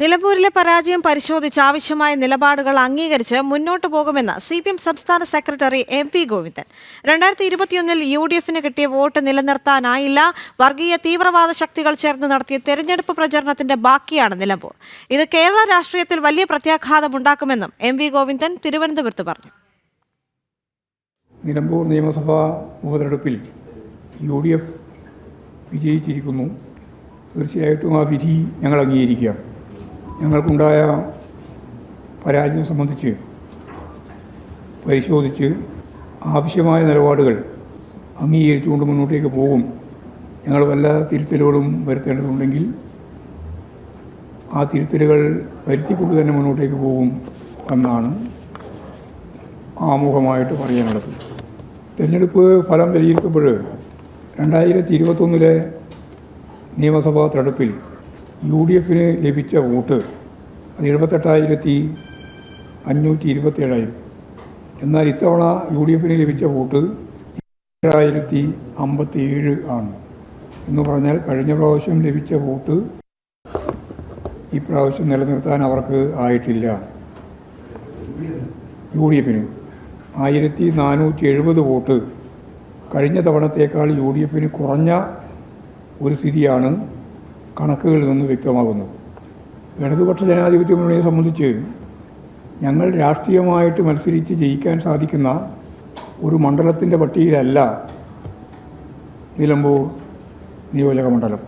നിലമ്പൂരിലെ പരാജയം പരിശോധിച്ച് ആവശ്യമായ നിലപാടുകൾ അംഗീകരിച്ച് മുന്നോട്ടു പോകുമെന്ന് സി പി എം സംസ്ഥാന സെക്രട്ടറി എം പി ഗോവിന്ദൻ. രണ്ടായിരത്തി ഇരുപത്തിയൊന്നിൽ യു ഡി എഫിന് കിട്ടിയ വോട്ട് നിലനിർത്താനായില്ല. വർഗീയ തീവ്രവാദ ശക്തികൾ ചേർന്ന് നടത്തിയ തെരഞ്ഞെടുപ്പ് പ്രചരണത്തിന്റെ ബാക്കിയാണ് നിലമ്പൂർ. ഇത് കേരള രാഷ്ട്രീയത്തിൽ വലിയ പ്രത്യാഘാതമുണ്ടാക്കുമെന്നും എം വി ഗോവിന്ദൻ തിരുവനന്തപുരത്ത് പറഞ്ഞു. നിലമ്പൂർ നിയമസഭാ ഉപതെരഞ്ഞെടുപ്പിൽ യു ഡി എഫ് വിജയിച്ചിരിക്കുന്നു. തീർച്ചയായിട്ടും ആ വിധി ഞങ്ങൾ അംഗീകരിക്കുകയാണ്. ഞങ്ങൾക്കുണ്ടായ പരാജയം സംബന്ധിച്ച് പരിശോധിച്ച് ആവശ്യമായ നിലപാടുകൾ അംഗീകരിച്ചുകൊണ്ട് മുന്നോട്ടേക്ക് പോകും. ഞങ്ങൾ വല്ല തിരുത്തലുകളും വരുത്തേണ്ടതുണ്ടെങ്കിൽ ആ തിരുത്തലുകൾ വരുത്തിക്കൊണ്ട് തന്നെ മുന്നോട്ടേക്ക് പോകും എന്നാണ് ആമുഖമായിട്ട് പറയാനുള്ളത്. തിരഞ്ഞെടുപ്പ് ഫലം വിലയിരുത്തുമ്പോൾ രണ്ടായിരത്തി ഇരുപത്തൊന്നിലെ നിയമസഭാ തെരഞ്ഞെടുപ്പിൽ യു ഡി എഫിന് ലഭിച്ച വോട്ട് അത് എഴുപത്തെട്ടായിരത്തി അഞ്ഞൂറ്റി ഇരുപത്തേഴായിരം എന്നാൽ ഇത്തവണ യു ഡി എഫിന് ലഭിച്ച വോട്ട് ഏഴായിരത്തി അമ്പത്തി ഏഴ് ആണ്. എന്ന് പറഞ്ഞാൽ കഴിഞ്ഞ പ്രാവശ്യം ലഭിച്ച വോട്ട് ഈ പ്രാവശ്യം നിലനിർത്താൻ അവർക്ക് ആയിട്ടില്ല. യു ഡി എഫിന് ആയിരത്തി നാനൂറ്റി എഴുപത് വോട്ട് കഴിഞ്ഞ തവണത്തേക്കാൾ യു ഡി എഫിന് കുറഞ്ഞ ഒരു സ്ഥിതിയാണ് കണക്കുകളിൽ നിന്ന് വ്യക്തമാകുന്നത്. ഇടതുപക്ഷ ജനാധിപത്യ മുന്നണിയെ സംബന്ധിച്ച് ഞങ്ങൾ രാഷ്ട്രീയമായിട്ട് മത്സരിച്ച് ജയിക്കാൻ സാധിക്കുന്ന ഒരു മണ്ഡലത്തിന്റെ പട്ടികയിലല്ല നിലമ്പൂർ നിയോജക മണ്ഡലം.